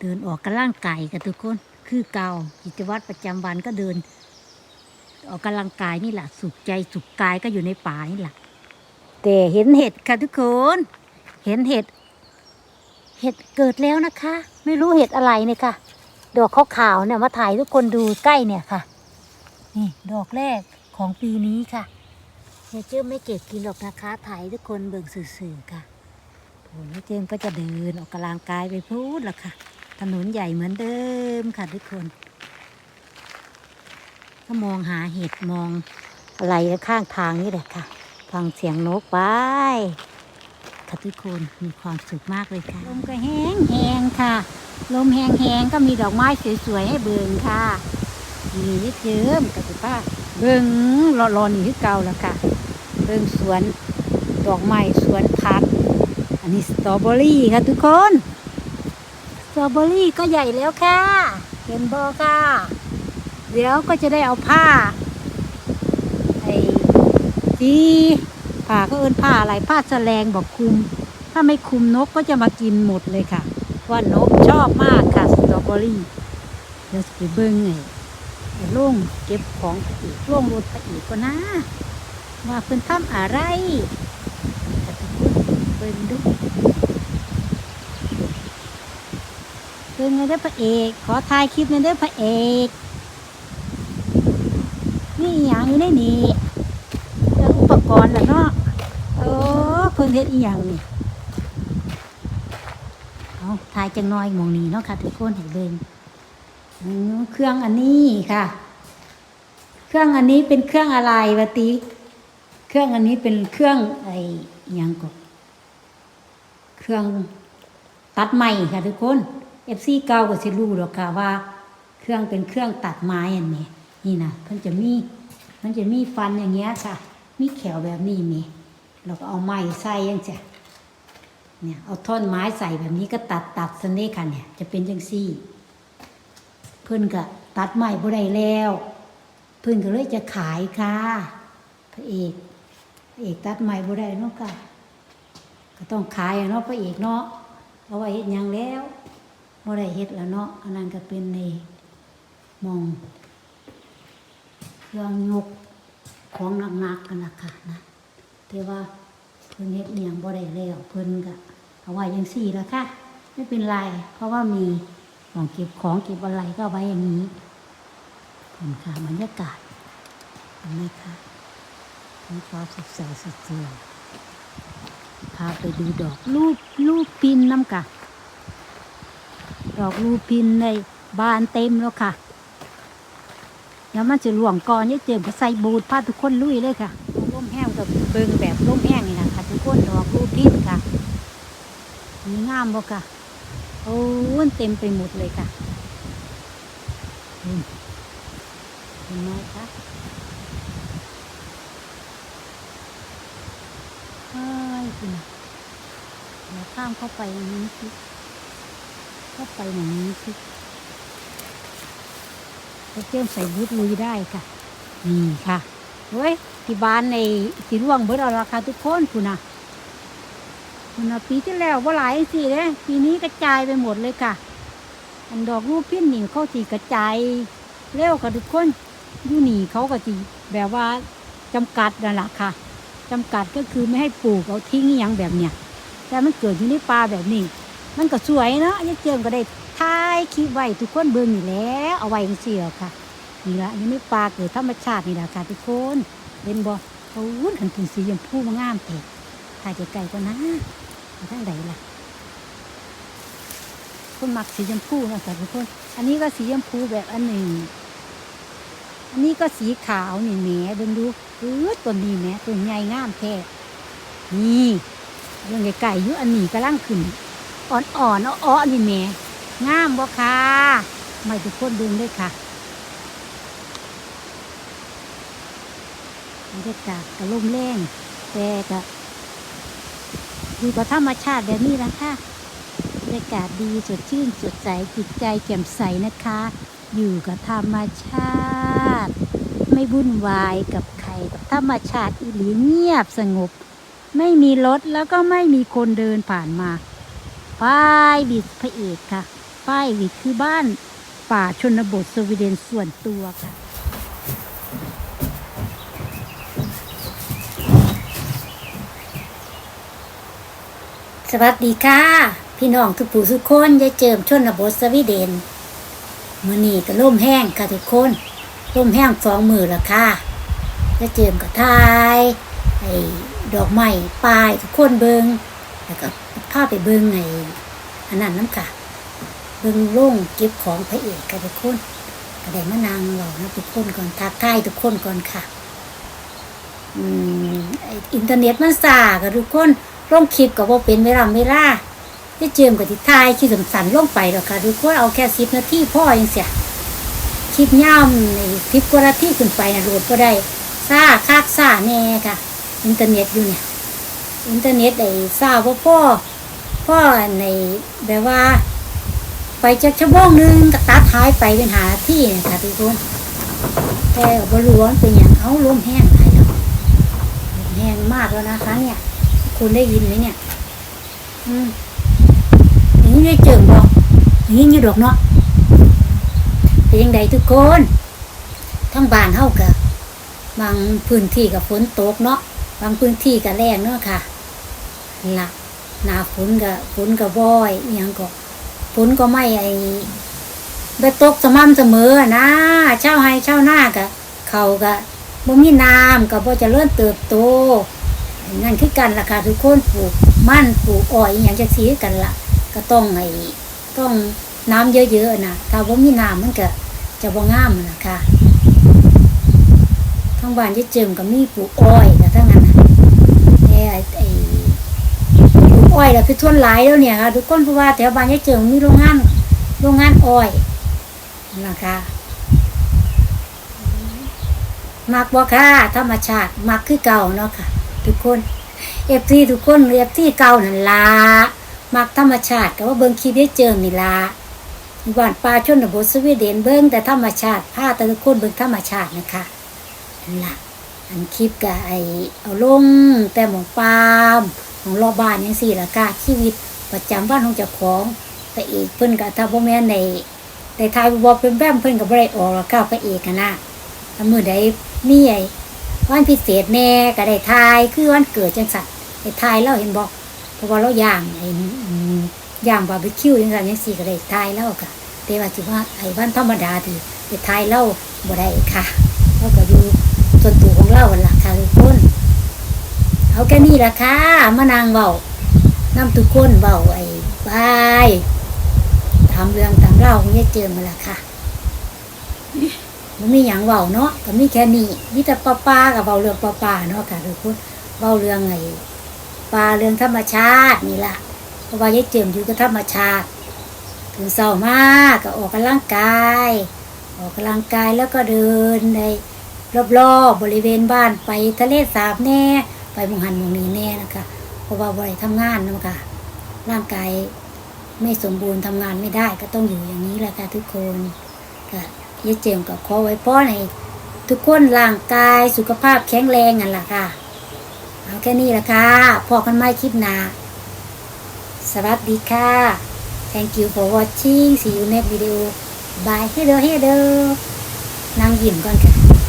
เดินออกกำลังกายกันทุกคน คือเก่ากิจวัตรประจำวันก็เดิน ออกกำลังกายนี่แหละสุขใจสุขกายก็อยู่ในป่านี่แหละแต่เห็นเห็ดค่ะทุกคน เห็นเห็ด เห็ดเกิดแล้วนะคะ ไม่รู้เห็ดอะไรเนี่ยค่ะ ดอกขาวๆเนี่ยมาถ่ายทุกคนดูใกล้เนี่ยค่ะ นี่ดอกแรกของปีนี้ค่ะเฮียเจิ้มไม่เก็บกินหรอกนะคะ ถ่ายทุกคนเบิ่งสื่อๆค่ะผมเฮียเจมก็จะเดินออกกำลังกายไปพูดละค่ะ ถนนใหญ่เหมือนเดิมค่ะทุกคน ก็มองหาเห็ดมองอะไรข้างทางนี่แหละค่ะ ฟังเสียงนกไปค่ะทุกคนมีความสุขมากเลยค่ะ ลมก็แห้งแห้งค่ะ ลมแห้งแห้งก็มีดอกไม้สวยๆให้เบิ่งค่ะนี่นิดเดิมกับป้าเบิ่งรอรอนี่คือเก่าแล้วค่ะ เบิ่งสวนดอกไม้สวนผักอันนี้สตรอเบอรี่ค่ะทุกคน สตรอเบอรี่ก็ใหญ่แล้วค่ะ เห็นบอค่ะ เดี๋ยวก็จะได้เอาผ้าไอ้จีผ้าก็เอินผ้าอะไรผ้าแสลงบอกคุม ถ้าไม่คุมนกก็จะมากินหมดเลยค่ะ ว่านกชอบมากค่ะสตรอเบอรี่เดี๋ยวจะไปเบิ้งไงล่งเก็บของพระเอกล่งรถพระเอกก็นะว่าเพิ่นทำอะไรแต่ทุกคนเบิ้งดู เดินไงเด้อพระเอก ขอถ่ายคลิปหนเด้อพระเอกนี่อย่างอยู่ในนี่เรื่องอุปกรณ์แหละเนาะโอ้เพิ่นเฮ็ดอีหยังนี่เอาถ่ายจังน้อยมองนี้เนาะค่ะทุกคนเห็นเบิ่งเครื่องอันนี้ค่ะ เครื่องอันนี้เป็นเครื่องอะไรวะติเครื่องอันนี้เป็นเครื่องไอ้ยังก็เครื่องตัดไม้ค่ะทุกคน อฟซีเก่าก็สิรู้หรอกค่ะว่า เครื่องเป็นเครื่องตัดไม้อันนี้นี่นะเพิ่นจะมีมันจะมีฟันอย่างเงี้ยค่ะ มีแขวแบบนี้มีเราก็เอาไม้ใส่ยังจ้ะเนี่ยเอาท่อนไม้ใส่แบบนี้ก็ตัดตัดสนิค่ะเนี่ย จะเป็นจังซี่ เพิ่นก็ตัดไม้บ่ได้แล้ว เพิ่นก็เลยจะขายค่ะพระเอกพระเอกตัดไม้บ่ได้เนาะค่ะก็ต้องขายเนาะพระเอกเนาะเอาไว้เฮ็ดหยังแล้ว บ่ได้เฮ็ดแล้วเนาะอันนั้นก็เป็นในมองเครื่องยกของหนักๆกันละค่ะนะแต่ว่าเพิ่นเฮ็ดเนียงบ่ได้แล้วเพิ่นก็เอาไว้จังซี่ล่ะค่ะ ไม่เป็นไร เพราะว่ามีหมองเก็บของเก็บอะไรก็ไว้อย่างนี้ขอบคุณค่ะบรรยากาศเห็นไหมคะมีความสดใสสดชื่นพาไปดูดอกลูกลูกพินน้ำกะ ดอกลูพินในบานเต็มแล้วค่ะเดี๋ยวมันจะหลวงก่อนเนี่เจิมก็ใส่บูดพาทุกคนลุยเลยค่ะร่มแห้งกับเบิงแบบร่มแห้งนี่นะค่ะทุกคนดอกลูพินค่ะมีงามบ่ค่ะโอ้วนเต็มไปหมดเลยค่ะเห็นไหมคะเฮ้ยคุณน่ะเดี๋ยวข้ามเข้าไปอย่างนี้สิ เข้าไปอย่างนี้สิแล้วเจ้มใส่บูทลุยได้ค่ะ นี่ค่ะเฮ้ยที่บ้านในสีร่วงเบิดเอาราคาทุกคนคุณน่ะคุณน่ะปีที่แล้วว่าหลายสิเลยปีนี้กระจายไปหมดเลยค่ะ อันดอกรูปพิ้นนี่เขาสีกระจายเร็วค่ะทุกคนยู่นี่เขาก็สีแบบว่าจำกัดนั่นแหละค่ะจำกัดก็คือไม่ให้ปลูกเอาทิ้งอย่างแบบเนี้ยแต่มันเกิดอยู่ในป่าแบบนี้ มันก็สวยเนาะนี่เจิมก็ได้ถ่ายคลิปไว้ทุกคนเบิ่งนี่แล้วเอาไว้จังซี่แหล้วค่ะนี่ละอยู่ในป่าเกิดธรรมชาตินี่แหละค่ะทุกคนเห็นบ่โอ้ยขันกินสีชมพูมางามแท้ถ่ายไกลๆกว่านะไปทางใดล่ะคนมักสีชมพูนะค่ะทุกคน อันนี้ก็สีชมพูแบบอันหนึ่ง อันนี้ก็สีขาวนี่แหมเบิ่งดูเออต้นนี้แหมต้นใหญ่งามแท้นี่เรื่องไก่ๆอยู่อันนี้กำลังขึ้น อ่อนๆอ้อๆนี่แหมงามบ่ค่ะไม่ทุกคนเบิ่งด้วยค่ะบรรยากาศก็ลมแรงแต่ก็อยู่กับธรรมชาติแบบนี้ละค่ะบรรยากาศดีสดชื่นสดใสจิตใจแจ่มใสนะคะ อยู่กับธรรมชาติ ไม่วุ่นวายกับใครกับธรรมชาติอีหลีเงียบสงบ ไม่มีรถแล้วก็ไม่มีคนเดินผ่านมา ป้ายบิดพระเอกค่ะไปนี่คือบ้านป่าชนบทสวีเดนส่วนตัวค่ะสวัสดีค่ะ พี่น้องทุกผู้ทุกคนยายเจิมชนบทสวีเดนมือนีก็ล่มแห้งค่ะทุกคนล่มแห้งสองมือละค่ะยายเจิมก็ทายไอ้ดอกไม้ปลายทุกคนเบิงแล้วก็ พาไปเบิงไอ้อันนั้นน้ำค่ะ เบิงโล่งเก็บของพระเอกค่ะทุกคนก็ไดมานางหล่อนะทุกคนก่อนทักทายทุกคนก่อนค่ะอืออินเทอร์เน็ตมันสากับทุกคนลงคลิปกับว่าเป็นเวลาเวลาได้เจิมกับที่ทายคลิปสั้นๆลงไปหรอกค่ะทุกคนเอาแค่สิบนาทีพ่อยังเสียคลิปย่ำในคลิปกว่าทีขึ้นไปนะโหลดก็ได้ซาคากซาแน่ค่ะ อินเทอร์เน็ตอยู่เนี่ย อินเทอร์เน็ตไอ้ซาว่าพ่อ พ่อในแบบว่า ไปจากชั่วโมงหนึงก็ตัดหายไปเป็นหาที่นยค่ะทุกคนแต่บรวนเป็นอย่างเอาลมแห้งไปแล้วแห้งมากแล้วนะคะ เนี่ย คุณได้ยินไหมเนี่ย อืมอย่างนี้ได้เจิมบอกอย่างนี้อยู่ดอกเนาะเป็นยังไงทุกคนทั้งบ้านเฮากับบางพื้นที่กับฝนตกเนาะบางพื้นที่กับแรงเนาะค่ะนั่ะ หนาฝนกับฝนกับบ่อยอหยังก็ฝนก็ไม่ไอไปตกสม่ำเสมอนะเช่าให้เช่าหน้ากับเขากับบ่มีน้ำกับบ่จะเลื่อนเติบโตนั่นคือกันราคาทุกคนปลูกมั่นปลูกอ้อยอย่างจะสีกันละก็ต้องไอ้ต้องน้ำเยอะๆนะถ้าว่มีน้ำมันก็จะบ่งามนะคะทั้งบ้านจะเจิมก็มีปลูกอ้อยกับทั้งนั้นน่ะแต่ไอ้ไอ้ปลูก อ้อยแล้วคือทวนหลายแล้วเนี่ยค่ะทุกคนเพราะว่าแถวบ้านจะเจิมมีโรงงานโรงงานอ้อยนะคะมักบ่ค่ะธรรมชาติมักคือเก่าเนาะค่ะ ทุกคนเอฟซีทุกคนเอฟซีเก่านั่นละมักธรรมชาติก็ว่าเบิ่งคลิปได้เจอนี่ละบ้านป่าชนบทสวีเดนเบิ่งแต่ธรรมชาติพาแต่ทุกคนเบิ่งธรรมชาตินะคะนั่นละอันคลิปกับไอเอาลงแต่หมองปาล์ม ของรอบบ้านยังสี่ละกะชีวิตประจำบ้านของเจ้าของ แต่เอกเพิ่นกับถ้าพ่อแม่นในในทายบอกเป็นแบมเพิ่นกับบ่ได้ออกละก้าพระเอกอะนนะถ้ามือใดมีไอวันพิเศษแน่ก็ได้ทายคือวันเกิดจังสัตว์ได้ทายแล้วเห็นบอกเพราะว่าเราย่างไอ้ย่างบาร์บีคิวจังสัตว์ยังสี่ก็ได้ทายแล้วค่ะแต่ว่าถือว่าไอ้วันธรรมดาที่ได้ทายแล้วบ่ได้ค่ะเราก็อยู่ส่วนตัวของเราหั่นล่ะค่ะทุกคน เอาแค่นี้ละค่ะมานางเบาน้ำทุกคนเบาไอ้บายทำเรื่องตามเล่าของยายเจิมมาละค่ะมันมีอย่างเบาเนาะก็มีแค่นี้มีแต่ปลาปลากับเบาเรื่องปลาปลาเนาะค่ะทุกคนเบาเรื่องไงปลาเรื่องธรรมชาตินี่ล่ะเพราะว่ายายเจิมอยู่กับธรรมชาติ ถึงเศร้ามากก็ออกกำลังกาย ออกกำลังกายแล้วก็เดินในรอบๆบริเวณบ้านไปทะเลสาบแน่ ไปหมุงหันมุงนี้แน่นะคะเพราะว่าบริทำงานนะค่ะร่างกายไม่สมบูรณ์ทำงานไม่ได้ก็ต้องอยู่อย่างนี้แหละค่ะทุกคนก็ยายเจมส์ก็ขอไว้ป้อให้ทุกคนร่างกายสุขภาพแข็งแรงกันล่ะค่ะเอาแค่นี้ละค่ะพอกันไม่คลิปหนาสวัสดีค่ะ thank you for watching see you next video bye ให้เด้อให้เด้อนั่งยิ้มก่อนค่ะ